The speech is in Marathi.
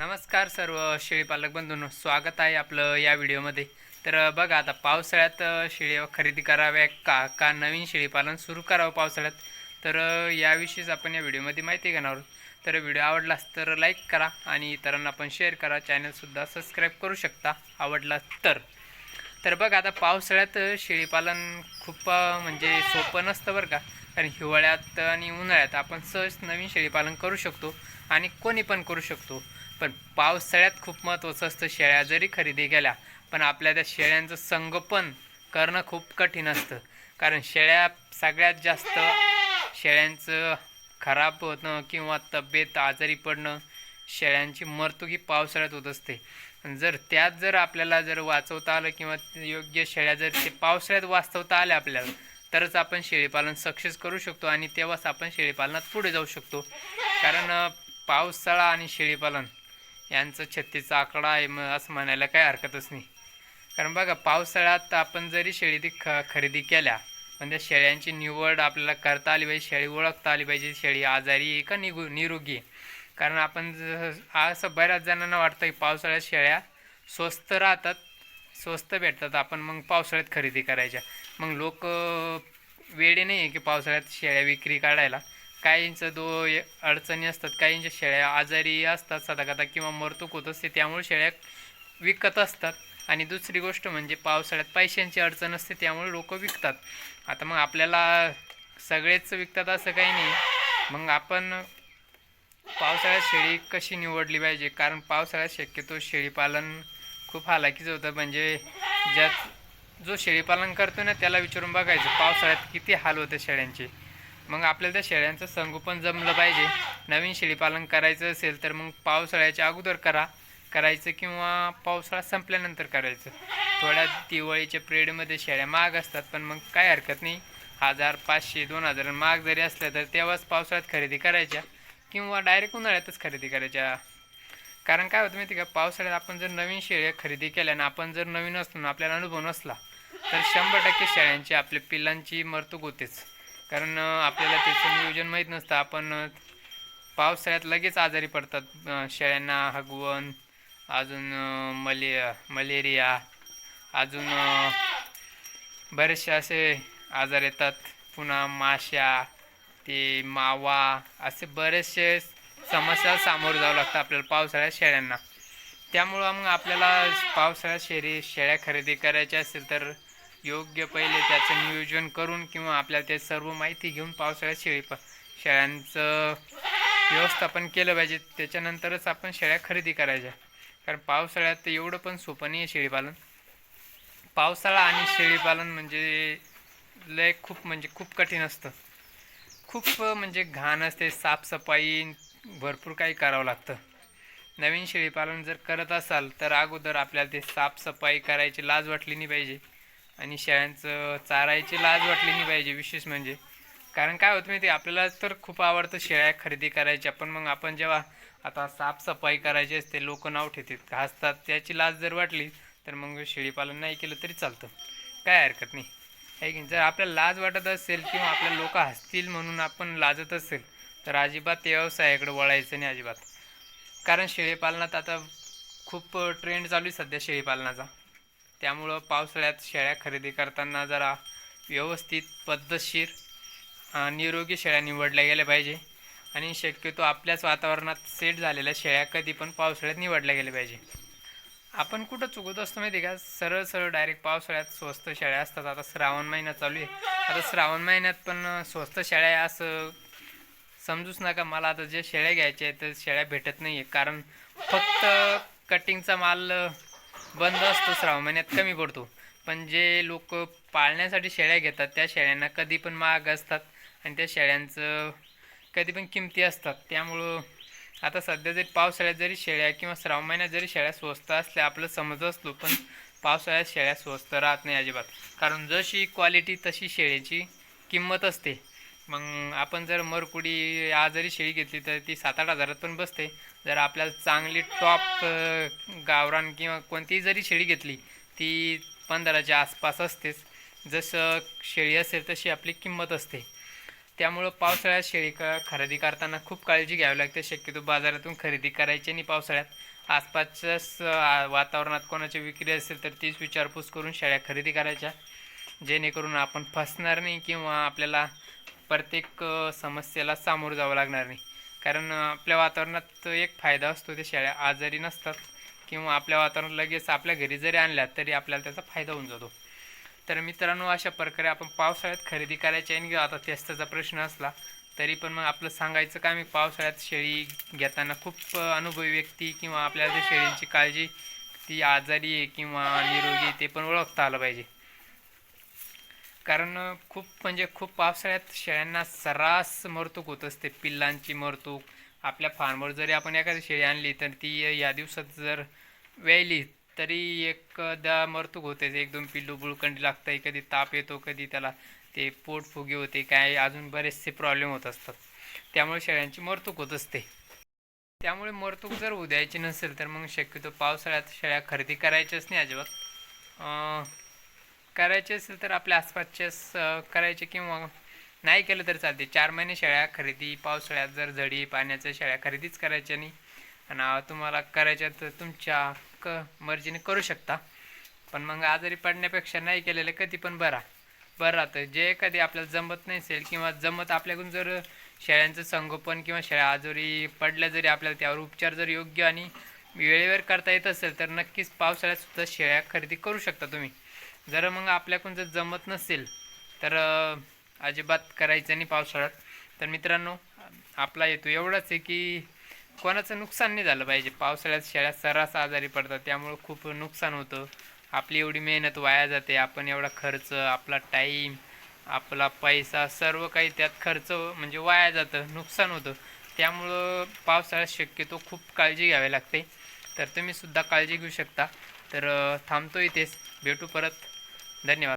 नमस्कार सर्व शेळीपालक बंधूंनो स्वागत आहे आपलं या व्हिडिओमध्ये. तर बघा आता पावसाळ्यात शेळी खरेदी कराव्या का का नवीन शेळीपालन सुरू करावं पावसाळ्यात? तर याविषयीच आपण या व्हिडिओमध्ये माहिती घेणार आहोत. तर व्हिडिओ आवडलास तर लाईक करा आणि इतरांना पण शेअर करा. चॅनलसुद्धा सबस्क्राईब करू शकता आवडला तर. तर बघा आता पावसाळ्यात शेळीपालन खूप म्हणजे सोपं नसतं बरं का. कारण हिवाळ्यात आणि उन्हाळ्यात आपण सहज नवीन शेळीपालन करू शकतो आणि कोणी पण करू शकतो. पण पावसाळ्यात खूप महत्त्वाचं असतं शेळ्या जरी खरेदी केल्या पण आपल्या त्या शेळ्यांचं संगोपन करणं खूप कठीण असतं. कारण शेळ्या सगळ्यात जास्त शेळ्यांचं खराब होणं किंवा तब्येत आजारी पडणं शेळ्यांची मरतुकी पावसाळ्यात होत असते. जर त्यात जर आपल्याला जर वाचवता आलं किंवा योग्य शेळ्या जर ते पावसाळ्यात वाचवता आल्या आपल्याला तरच आपण शेळीपालन सक्सेस करू शकतो आणि तेव्हाच आपण शेळीपालनात पुढे जाऊ शकतो. कारण पावसाळा आणि शेळीपालन यांचं छत्तीचा आकडा आहे मग असं म्हणायला काही हरकतच नाही. कारण बघा पावसाळ्यात आपण जरी शेळी ती ख खरेदी केल्या पण त्या शेळ्यांची निवड आपल्याला करता आली पाहिजे शेळी ओळखता आली पाहिजे शेळी आजारी आहे का निगु निरोगी आहे. कारण आपण ज- असं बऱ्याच जणांना वाटतं की पावसाळ्यात शेळ्या स्वस्त राहतात स्वस्त भेटतात आपण मग पावसाळ्यात खरेदी करायच्या. मग लोक वेडे नाही आहे की पावसाळ्यात शेळ्या विक्री काढायला. काहींचं दो ए- अडचणी असतात काहींच्या शेळ्या आजारी असतात सदाकदा किंवा मरतूक होत असते त्यामुळे शेळ्या विकत असतात. आणि दुसरी गोष्ट म्हणजे पावसाळ्यात पैशांची अडचण असते त्यामुळे लोक विकतात. आता मग आपल्याला सगळेच विकतात असं काही नाही. मग आपण पावसाळ्यात शेळी कशी निवडली पाहिजे? कारण पावसाळ्यात शक्यतो शेळीपालन खूप हालाकीचं होतं. म्हणजे ज्यात जो शेळीपालन करतो ना त्याला विचारून बघायचं पावसाळ्यात किती हाल होते शेळ्यांचे. मग आपल्याला त्या शेळ्यांचं संगोपन जमलं पाहिजे. नवीन शेळीपालन करायचं असेल तर मग पावसाळ्याच्या अगोदर करा. करायचं किंवा पावसाळा संपल्यानंतर करायचं. थोड्या दिवाळीच्या पिरियडमध्ये शेळ्या महाग असतात पण मग काय हरकत नाही. हजार पाचशे दोन हजार महाग जरी असल्या तर तेव्हाच पावसाळ्यात खरेदी करायच्या किंवा डायरेक्ट उन्हाळ्यातच खरेदी करायच्या. कारण काय होतं माहिती का? पावसाळ्यात आपण जर नवीन शेळ्या खरेदी केल्या आणि आपण जर नवीन असलो ना आपल्याला अनुभव नसला तर शंभर टक्के शेळ्यांची आपल्या पिल्लांची मरतूक होतेच. कारण आपल्याला त्याचं नियोजन माहीत नसतं. आपण पावसाळ्यात लगेच आजारी पडतात शेळ्यांना हगवण अजून मले मलेरिया अजून बरेचसे असे आजार येतात. पुन्हा माश्या ते मावा असे बरेचसे समस्या सामोरं जावं लागतं आपल्याला पावसाळ्यात शेळ्यांना. त्यामुळं मग आपल्याला पावसाळ्यात शेरी शेळ्या खरेदी करायच्या असेल तर योग्य पहिले त्याचं नियोजन करून किंवा आपल्याला ते सर्व माहिती घेऊन पावसाळ्यात शेळी प शेळ्यांचं व्यवस्थापन केलं पाहिजे. त्याच्यानंतरच आपण शेळ्या खरेदी करायच्या. कारण पावसाळ्यात एवढं पण सोपं नाही आहे शेळीपालन पावसाळा आणि शेळीपालन म्हणजे लय खूप म्हणजे खूप कठीण असतं. खूप म्हणजे घाण असते साफसफाई भरपूर काही करावं लागतं. नवीन शेळीपालन जर करत असाल तर अगोदर आपल्याला ते साफसफाई करायची लाज वाटली नाही पाहिजे. आणि शेळ्यांचं चारायची लाज वाटली नाही पाहिजे विशेष म्हणजे. कारण काय होतं माहिती आहे, आपल्याला तर खूप आवडतं शेळ्या खरेदी करायच्या पण मग आपण जेव्हा आता साफसफाई करायची असते लोक नाव ठेवतात घासतात त्याची लाज जर वाटली तर मग शेळीपालन नाही केलं तरी चालतं. काय हरकत नाही. आहे की जर आपल्याला लाज वाटत असेल किंवा आपल्या लोक हसतील म्हणून आपण लाजत असेल तर अजिबात त्या व्यवसायाकडे वळायचं नाही अजिबात. कारण शेळीपालनात आता खूप ट्रेंड चालू आहे सध्या शेळीपालनाचा. त्यामुळं पावसाळ्यात शेळ्या खरेदी करताना जरा व्यवस्थित पद्धतशीर निरोगी शेळ्या निवडल्या गेल्या पाहिजे. आणि शक्यतो आपल्याच वातावरणात सेट झालेल्या शेळ्या कधी पण पावसाळ्यात निवडल्या गेल्या पाहिजे. आपण कुठं चुकत असतो माहिती आहे का? सरळ सरळ डायरेक्ट पावसाळ्यात स्वस्त शेळ्या असतात. आता श्रावण महिना चालू आहे. आता श्रावण महिन्यात पण स्वस्त शेळ्या असं समजूच नका. मला आता जे शेळ्या घ्यायच्या आहेत तर शेळ्या भेटत नाही आहे कारण फक्त कटिंगचा माल बंद असतो श्रावण महिन्यात कमी पडतो. पण जे लोक पाळण्यासाठी शेळ्या घेतात त्या शेळ्यांना कधी पण महाग असतात आणि त्या शेळ्यांचं कधी पण किमती असतात. त्यामुळं आता सध्या जरी पावसाळ्यात जरी शेळ्या किंवा श्रावण महिन्यात जरी शेळ्या स्वस्त असल्या आपलं समज असलो पण पावसाळ्यात शेळ्या स्वस्त राहत नाही अजिबात. कारण जशी क्वालिटी तशी शेळ्याची किंमत असते. मग आपण जर मरकुडी आजारी शेळी घेतली तर ती सात आठ हजारात पण बसते. जर आपल्याला चांगली टॉप गावरान किंवा कोणतीही जरी शेळी घेतली ती पंधराच्या आसपास असतेच. जसं शेळी असेल तशी आपली किंमत असते. त्यामुळं पावसाळ्यात शेळी क खरेदी करताना खूप काळजी घ्यावी लागते. शक्यतो बाजारातून खरेदी करायची नाही पावसाळ्यात. आसपासच्याच वातावरणात कोणाची विक्री असेल तर तीच विचारपूस करून शेळ्या खरेदी करायच्या. जेणेकरून आपण फसणार नाही किंवा आपल्याला प्रत्येक समस्येला सामोरं जावं लागणार नाही. कारण आपल्या वातावरणात एक फायदा असतो ते शेळ्या आजारी नसतात किंवा आपल्या वातावरणात लगेच आपल्या घरी जरी आणल्या तरी आपल्याला त्याचा फायदा होऊन जातो. तर मित्रांनो अशा प्रकारे आपण पावसाळ्यात खरेदी करायची आणि आता तेस्ताचा प्रश्न असला तरी पण मग आपलं सांगायचं का मी पावसाळ्यात शेळी घेताना खूप अनुभवी व्यक्ती किंवा आपल्याला त्या शेळींची काळजी ती आजारी आहे किंवा निरोगी आहे ते पण ओळखता आलं पाहिजे. कारण खूप म्हणजे खूप पावसाळ्यात शेळ्यांना सर्रास मरतूक होत असते. पिल्लांची मरतूक आपल्या फार्मवर जरी आपण एखादी शेळी आणली तर ती या दिवसात जर व्यायली तरी एकदा मरतूक होते. एक दोन पिल्लू बुळकंडी लागतं कधी ताप येतो कधी त्याला ते पोट फुगे होते काय अजून बरेचसे प्रॉब्लेम होत असतात. त्यामुळे शेळ्यांची मरतूक होत असते. त्यामुळे मरतूक जर उद्यायची नसेल तर मग शक्यतो पावसाळ्यात शेळ्या खरेदी करायच्याच नाही अजिबात. करायचे असेल तर आपल्या आसपासचेच करायचे किंवा नाही केलं तर चालते. चार महिने शेळ्या खरेदी पावसाळ्यात जर झडी पाण्याच्या शेळ्या खरेदीच करायच्या नाही आणि तुम्हाला करायच्या तर तुमच्या क मर्जीने करू शकता. पण मग आजारी पडण्यापेक्षा नाही केलेलं कधी पण बरा. बरं राहतं जे कधी आपल्याला जमत नाही असेल किंवा जमत आपल्याकडून जर शेळ्यांचं संगोपन किंवा शेळ्या आजारी पडल्या जरी आपल्याला त्यावर उपचार जर योग्य आणि वेळेवर करता येत असेल तर नक्कीच पावसाळ्यातसुद्धा शेळ्या खरेदी करू शकता तुम्ही. जर मग आपल्याकडून जर जमत नसेल तर अजिबात करायचं नाही पावसाळ्यात. तर मित्रांनो आपला येतो एवढाच आहे की कोणाचं नुकसान नाही झालं पाहिजे. पावसाळ्यात शेळ्या सर्रास आजारी पडतात त्यामुळं खूप नुकसान होतं. आपली एवढी मेहनत वाया जाते आपण एवढा खर्च आपला टाईम आपला पैसा सर्व काही त्यात खर्च म्हणजे वाया जातं नुकसान होतं. त्यामुळं पावसाळ्यात शक्यतो खूप काळजी घ्यावी लागते. तर तुम्ही सुद्धा काळजी घेऊ शकता. तर थांबतो इथेच. भेटू परत. धन्यवाद